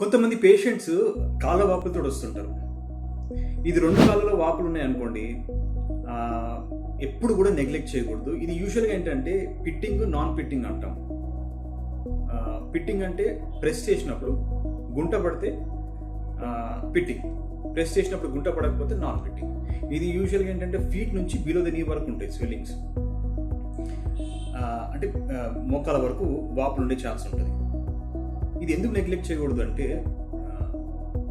కొంతమంది పేషెంట్స్ కాళ్ళ వాపులతో వస్తుంటారు. ఇది రెండు కాళ్ళలో వాపులు ఉన్నాయనుకోండి ఎప్పుడు కూడా నెగ్లెక్ట్ చేయకూడదు. ఇది యూజువల్గా ఏంటంటే పిట్టింగ్ నాన్ పిట్టింగ్ అంటాం పిట్టింగ్ అంటే ప్రెస్ చేసినప్పుడు గుంట పడితే పిట్టింగ్ ప్రెస్ చేసినప్పుడు గుంట పడకపోతే నాన్ పిట్టింగ్ ఇది యూజువల్గా ఏంటంటే ఫీట్ నుంచి బిలో ద నీ వరకు ఉంటాయి స్వెల్లింగ్స్ అంటే మోకాల వరకు వాపులు ఉండే ఛాన్స్ ఉంటుంది. ఇది ఎందుకు నెగ్లెక్ట్ చేయకూడదు అంటే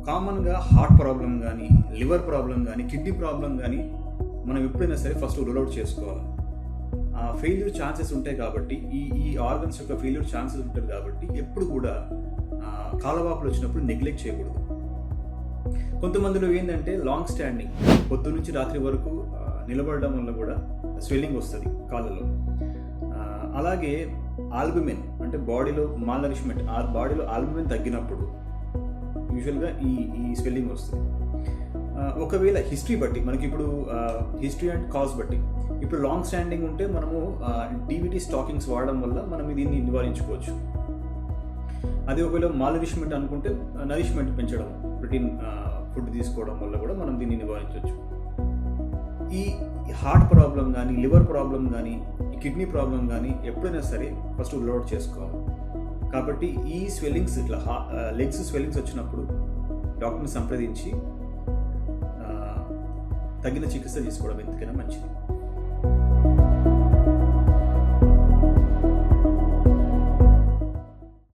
కామన్గా హార్ట్ ప్రాబ్లం కానీ లివర్ ప్రాబ్లం కానీ కిడ్నీ ప్రాబ్లం కానీ మనం ఎప్పుడైనా సరే ఫస్ట్ రూల్ అవుట్ చేసుకోవాలి. ఆ ఫెయిల్యూర్ ఛాన్సెస్ ఉంటాయి కాబట్టి ఈ ఈ ఆర్గన్స్ యొక్క ఫెయిల్యూర్ ఛాన్సెస్ ఉంటుంది కాబట్టి ఎప్పుడు కూడా కాలవాపులు వచ్చినప్పుడు నెగ్లెక్ట్ చేయకూడదు. కొంతమందిలో ఏంటంటే లాంగ్ స్టాండింగ్ పొద్దు నుంచి రాత్రి వరకు నిలబడడం వల్ల కూడా స్వెల్లింగ్ వస్తుంది కాళ్ళలో. అలాగే ఆల్బుమిన్ అంటే బాడీలో మాల్ నరిష్మెంట్ ఆ బాడీలో ఆల్బుమిన్ తగ్గినప్పుడు యూజువల్గా ఈ ఈ స్వెల్లింగ్ వస్తుంది. ఒకవేళ హిస్టరీ బట్టి మనకి ఇప్పుడు హిస్టరీ అండ్ కాజ్ బట్టి ఇప్పుడు లాంగ్ స్టాండింగ్ ఉంటే మనము డీవీటీ స్టాకింగ్స్ వాడడం వల్ల మనం దీన్ని నివారించుకోవచ్చు. అదే ఒకవేళ మాల్ నరిష్మెంట్ అనుకుంటే నరిష్మెంట్ పెంచడం ప్రోటీన్ ఫుడ్ తీసుకోవడం వల్ల కూడా మనం దీన్ని నివారించవచ్చు. ఈ హార్ట్ ప్రాబ్లం కానీ లివర్ ప్రాబ్లం కానీ ఈ కిడ్నీ ప్రాబ్లం కానీ ఎప్పుడైనా సరే ఫస్ట్ లోడ్ చేసుకోవాలి. కాబట్టి ఈ స్వెల్లింగ్స్ ఇట్లా లెగ్స్ స్వెల్లింగ్స్ వచ్చినప్పుడు డాక్టర్ని సంప్రదించి తగిన చికిత్స తీసుకోవడం ఎందుకైనా మంచిది.